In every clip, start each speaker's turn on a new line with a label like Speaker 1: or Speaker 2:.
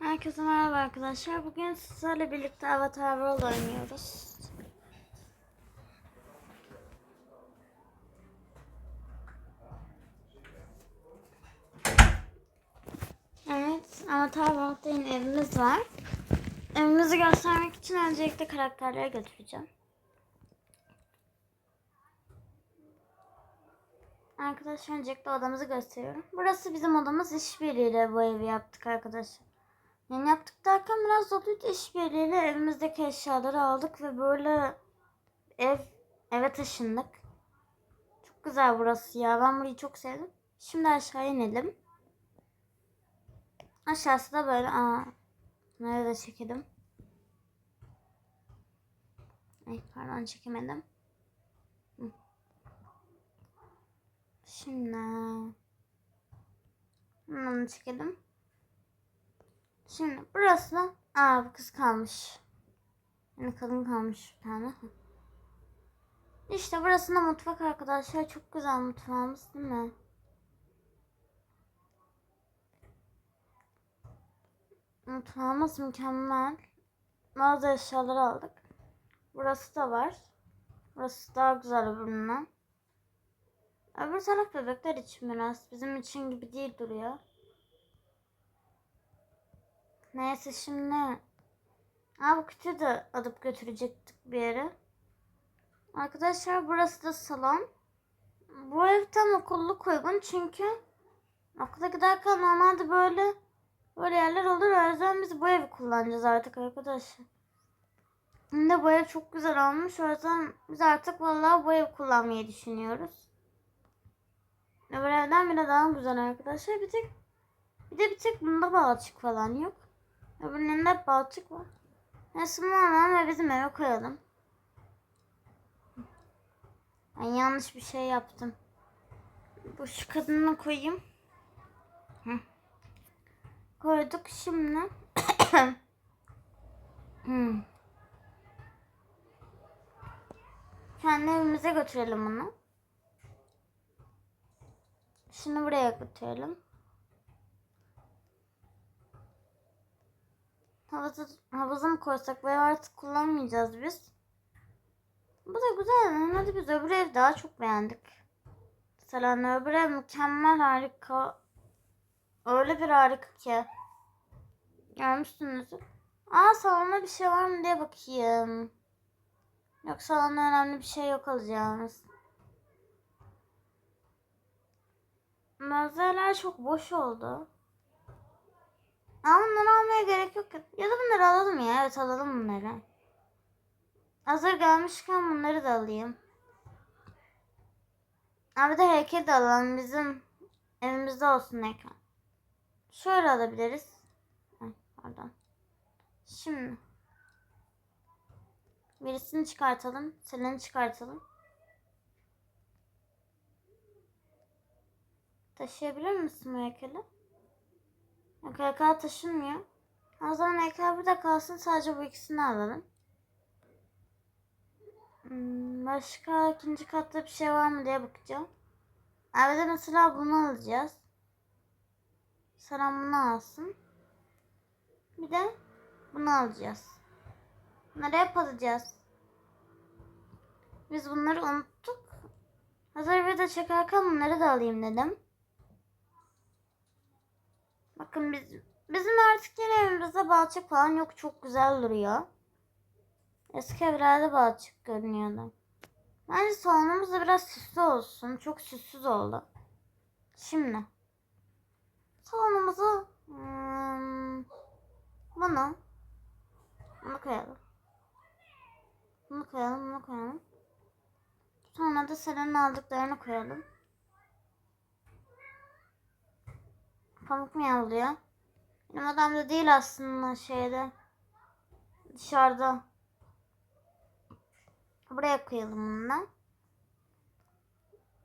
Speaker 1: Herkese merhaba arkadaşlar. Bugün sizlerle birlikte Avatar World oynuyoruz. Evet, Avatar World'da yine evimiz var. Evimizi göstermek için öncelikle karakterlere götüreceğim. Arkadaşlar öncelikle odamızı gösteriyorum. Burası bizim odamız işbirliğiyle bu evi yaptık arkadaşlar. Yani yaptık derken biraz doluydu işbirliğiyle evimizdeki eşyaları aldık ve böyle ev eve taşındık. Çok güzel burası ya. Ben burayı çok sevdim. Şimdi aşağı inelim. Aşağısı da böyle aa nerede çekelim? Ay pardon çekemedim. Şimdi bunu çekelim. Şimdi burası da aa bu kız kalmış. Yani kadın kalmış bir tane. İşte burası da mutfak arkadaşlar. Çok güzel mutfağımız değil mi? Mutfağımız mükemmel. Bazı eşyaları aldık. Burası da var. Burası daha güzel öbüründen. Öbür taraf bebekler için biraz. Bizim için gibi değil duruyor. Neyse şimdi. Aa bu kütüğü de alıp götürecektik bir yere. Arkadaşlar burası da salon. Bu ev tam okulluk uygun çünkü okula giderken normalde böyle böyle yerler olur. O yüzden biz bu evi kullanacağız artık arkadaşlar. De bu ev çok güzel olmuş. O yüzden biz artık vallahi bu evi kullanmayı düşünüyoruz. Öbür evden bile daha güzel arkadaşlar. Bir tek bir de bir tek bunda balçık falan yok. Öbüründe hep balçık var. Bunu alalım ve bizim eve koyalım. Ben yanlış bir şey yaptım. Bu şu kadını koyayım. Hı. Koyduk şimdi. hmm. Kendi evimize götürelim bunu. Şimdi buraya götürelim. Havuza, havuza mı koysak veya artık kullanmayacağız biz. Bu da güzel. Hadi biz öbür ev daha çok beğendik. Mesela öbür ev mükemmel harika. Öyle bir harika ki. Görmüşsünüz. Aa salonda bir şey var mı diye bakayım. Yok salonda önemli bir şey yok alacağımız. Malzemeler çok boş oldu. Ama bunları almaya gerek yok. Ya da bunları alalım ya. Evet alalım bunları. Hazır gelmişken bunları da alayım. Abi de heykel de alalım. Bizim evimizde olsun heykel. Şöyle alabiliriz. Ay, pardon. Şimdi. Birisini çıkartalım. Seleni çıkartalım. Taşıyabilir misin bu heykeli? Heykel taşınmıyor. O zaman heykel burada kalsın. Sadece bu ikisini alalım. Hmm, başka ikinci katta bir şey var mı diye bakacağım. Evde mesela bunu alacağız. Saran bunu alsın. Bir de bunu alacağız. Bunları hep alacağız. Biz bunları unuttuk. Hazır video çekerken bunları da alayım dedim. Bakın biz bizim artık yine evimizde balçık falan yok. Çok güzel duruyor. Eski evlerde balçık görünüyordu. Bence salonumuz da biraz süslü olsun. Çok süssüz oldu. Şimdi salonumuzu hmm, bunu bunu koyalım. Bunu koyalım, bunu koyalım. Sonra da Selen'in aldıklarını koyalım. Pamuk mu yavruyor? Benim odamda değil aslında şeyde. Dışarıda. Buraya koyalım bunu.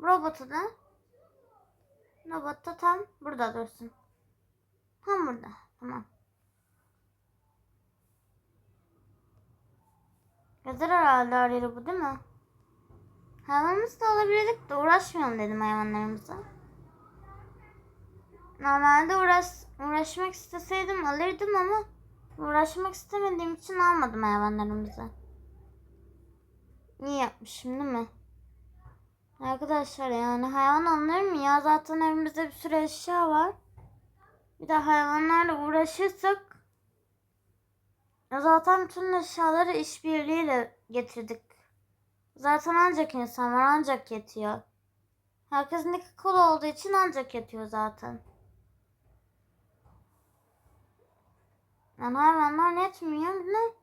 Speaker 1: Robotu da robot da tam burada dursun. Tam burada. Tamam. Gezer herhalde arıyor bu değil mi? Hayvanımız da alabilirdik de uğraşmayalım dedim hayvanlarımıza. Normalde uğraş, uğraşmak isteseydim alırdım ama uğraşmak istemediğim için almadım hayvanlarımızı. İyi yapmışım değil mi? Arkadaşlar yani hayvan alınır mı ya? Zaten evimizde bir sürü eşya var. Bir de hayvanlarla uğraşırsak zaten bütün eşyaları işbirliğiyle getirdik. Zaten ancak insan var ancak yetiyor. Herkesin iki kolu olduğu için ancak yetiyor zaten. Yani hayvanlar yetmiyor. Ne?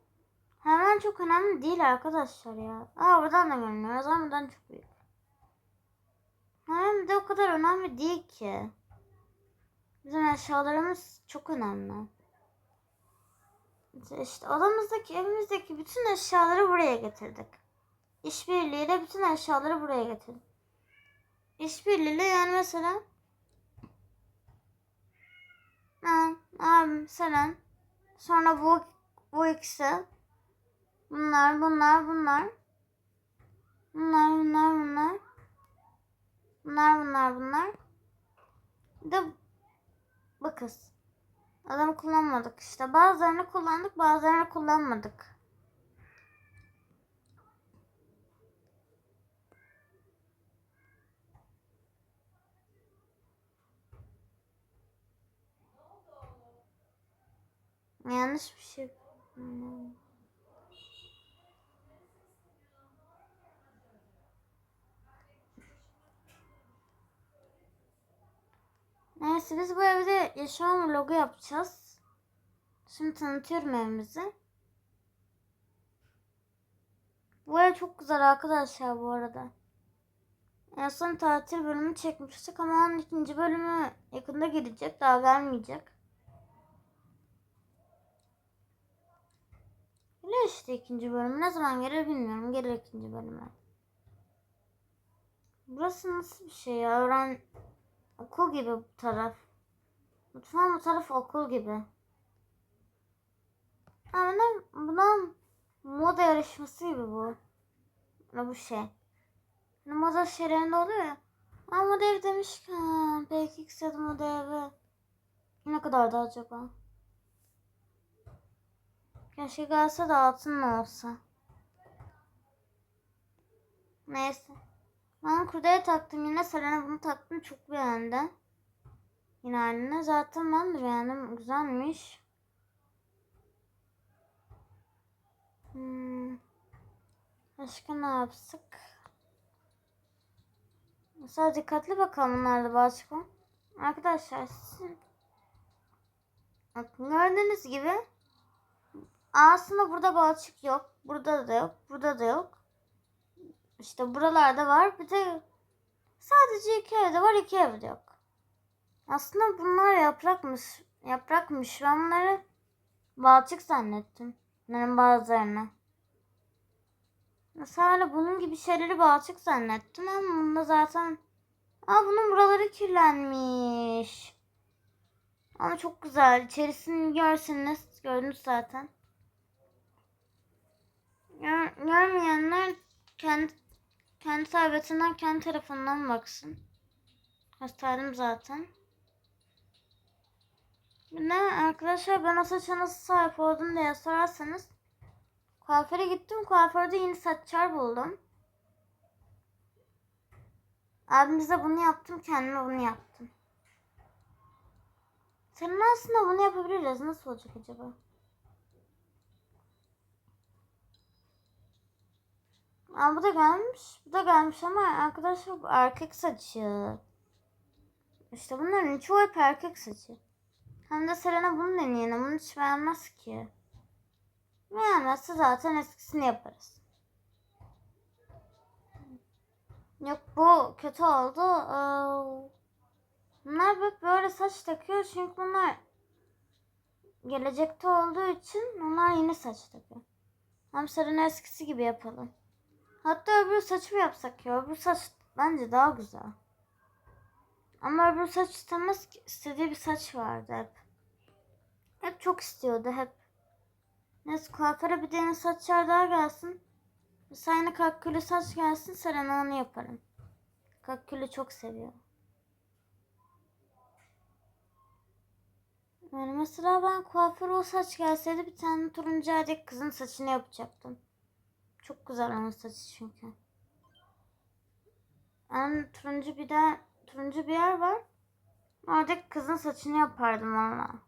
Speaker 1: Hayvan çok önemli değil arkadaşlar ya. Aa buradan da görünüyor. O zaman buradan çok büyük. Hayvan de o kadar önemli değil ki. Bizim eşyalarımız çok önemli. İşte odamızdaki, evimizdeki bütün eşyaları buraya getirdik. İşbirliğiyle bütün eşyaları buraya getirdik. İşbirliğiyle yani mesela ben, abim, Selen, Sonra bu, bu ikisi. Bunlar, bunlar, bunlar. Bunlar, bunlar, bunlar. Bunlar, bunlar, bunlar. Bir de bu kız. Adamı kullanmadık işte. Bazılarını kullandık, bazılarını kullanmadık. Yanlış bir şey. Hmm. Neyse biz bu evde yaşam vlogu yapacağız. Şimdi tanıtıyorum evimizi. Bu ev çok güzel arkadaşlar bu arada. En son tatil bölümü çekmiştik ama onun ikinci bölümü yakında gelecek. Daha gelmeyecek. Gelir işte ikinci bölüm. Ne zaman gelir bilmiyorum. Gelir ikinci bölüme. Burası nasıl bir şey ya? Öğren... Okul gibi bu taraf. Mutfağın bu taraf okul gibi. Ama ne? Buna moda yarışması gibi bu. Ne bu şey. Hani moda şeylerinde oluyor ya. Aa moda ev demişken. Belki istedim moda evi. Ne kadardı acaba? Keşke gelse de altın olsa. Neyse. Ben kurdele taktım yine. Selena bunu taktım. Çok beğendi. Yine haline. Zaten ben de beğendim. Güzelmiş. Hmm. Başka ne yapsak? Mesela dikkatli bakalım bunlarda başka. Arkadaşlar sizin Bakın gördüğünüz gibi aslında burada balçık yok. Burada da yok. Burada da yok. İşte buralarda var. Bir de sadece iki evde var. iki evde yok. Aslında bunlar yaprakmış. Yaprakmış. Ben bunları balçık zannettim. Bunların bazılarını. Mesela bunun gibi şeyleri balçık zannettim ama bunda zaten Aa bunun buraları kirlenmiş. Ama çok güzel. İçerisini görseniz gördünüz zaten. Gör, görmeyenler kendi kendi tabletinden kendi telefonundan baksın. Gösterdim zaten. Bir de arkadaşlar ben o saça nasıl sahip oldum diye sorarsanız kuaföre gittim. Kuaförde yeni saçlar buldum. Abimize bunu yaptım. Kendime bunu yaptım. Senin aslında bunu yapabiliriz. Nasıl olacak acaba? Aa, bu da gelmiş. Bu da gelmiş ama arkadaşlar bu erkek saçı. İşte bunların çoğu hep erkek saçı. Hem de Selena bunu deneyelim. Bunu hiç beğenmez ki. Beğenmezse zaten eskisini yaparız. Yok bu kötü oldu. Bunlar hep böyle saç takıyor çünkü bunlar gelecekte olduğu için onlar yeni saç takıyor. Hem Selena eskisi gibi yapalım. Hatta öbür saçı mı yapsak ya? Öbür saç bence daha güzel. Ama öbür saç istemez ki. istediği bir saç vardı hep. Hep çok istiyordu hep. Neyse kuaföre bir tane saçlar daha gelsin. Mesela yine kakülü saç gelsin Selena onu yaparım. Kakülü çok seviyor. Yani mesela ben kuaför o saç gelseydi bir tane turuncu erkek kızın saçını yapacaktım. Çok güzel onun saçı çünkü. Yani turuncu bir de turuncu bir yer var. Oradaki kızın saçını yapardım valla.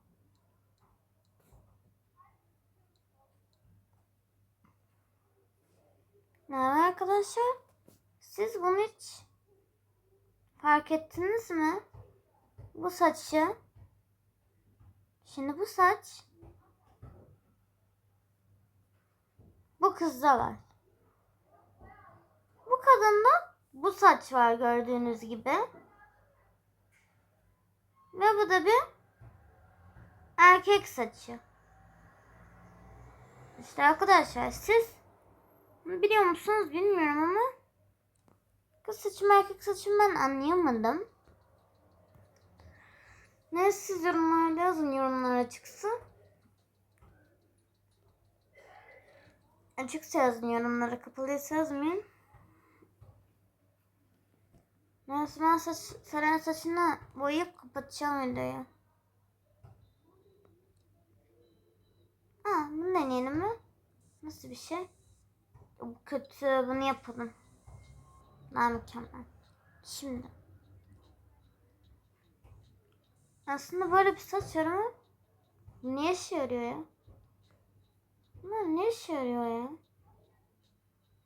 Speaker 1: Yani arkadaşlar siz bunu hiç fark ettiniz mi? Bu saçı Şimdi bu saç bu kızda var. Bu kadında bu saç var gördüğünüz gibi. Ve bu da bir erkek saçı. İşte arkadaşlar siz biliyor musunuz bilmiyorum ama kız saçım erkek saçım ben anlayamadım. Ne siz yorumlarda yazın yorumlara çıksın. Açıkça yazın yorumlara kapalıysa yazmayın. Neyse ben saç, Seren saçını boyayıp kapatacağım videoyu. Aa bunu deneyelim mi? Nasıl bir şey? Bu kötü bunu yapalım. Daha mükemmel. Şimdi. Aslında böyle bir saç var ama ne işe yarıyor ya? Bunlar ne işe yarıyor ya?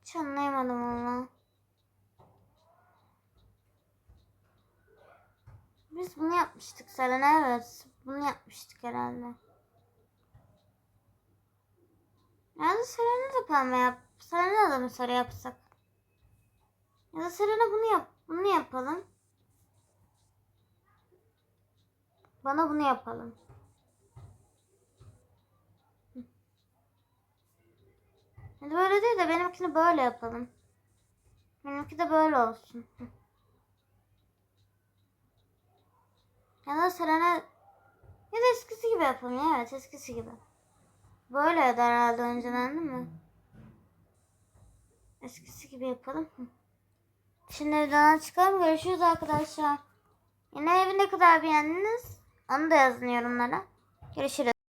Speaker 1: Hiç anlayamadım valla. Biz bunu yapmıştık Selena evet. Bunu yapmıştık herhalde. Yani Selena da pembe yap. Selena da mı sarı yapsak? Ya da Selena bunu yap. Bunu yapalım. Bana bunu yapalım. Hadi böyle değil de benimkini böyle yapalım. Benimki de böyle olsun. Ya da Selena ya da eskisi gibi yapalım ya. Evet eskisi gibi. Böyle ya da herhalde önceden değil mi? Eskisi gibi yapalım. Şimdi evden çıkalım. Görüşürüz arkadaşlar. Yine evi ne kadar beğendiniz? Onu da yazın yorumlara. Görüşürüz.